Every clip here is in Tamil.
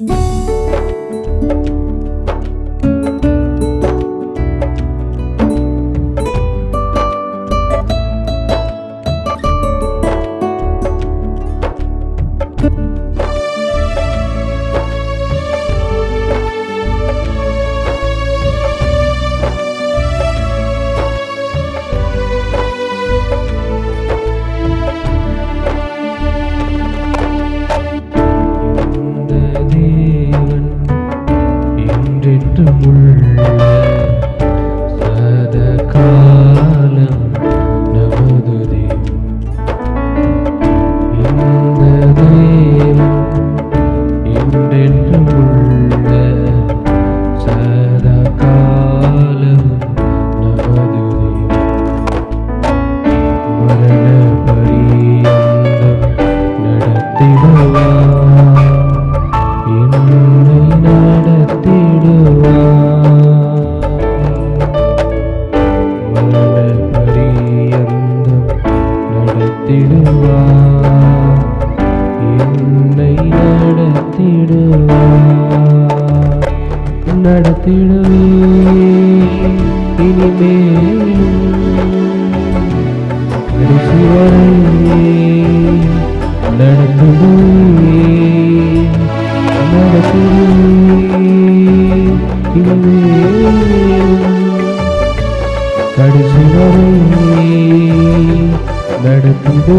Música கடைசி வரையே நடந்தது கடைசி வரையே நடந்தது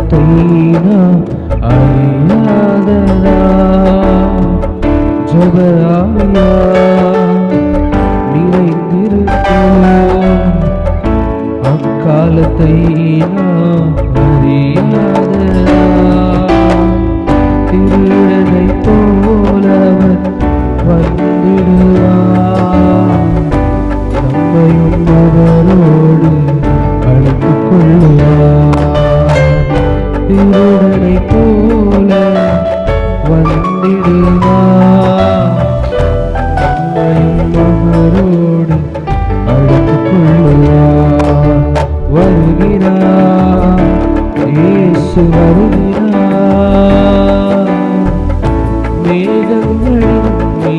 காரியத்தை நாம் அறியாததா ஜபராயா நிறைந்திருக்கிறோம் அக்காலத்தை நாம் அறியாததா? திருடனை போலவர் வந்திடுவார். நம்மையும் அவரோடு அழைத்துக் கொள்ளுவார் മേഘങ്ങളും നീ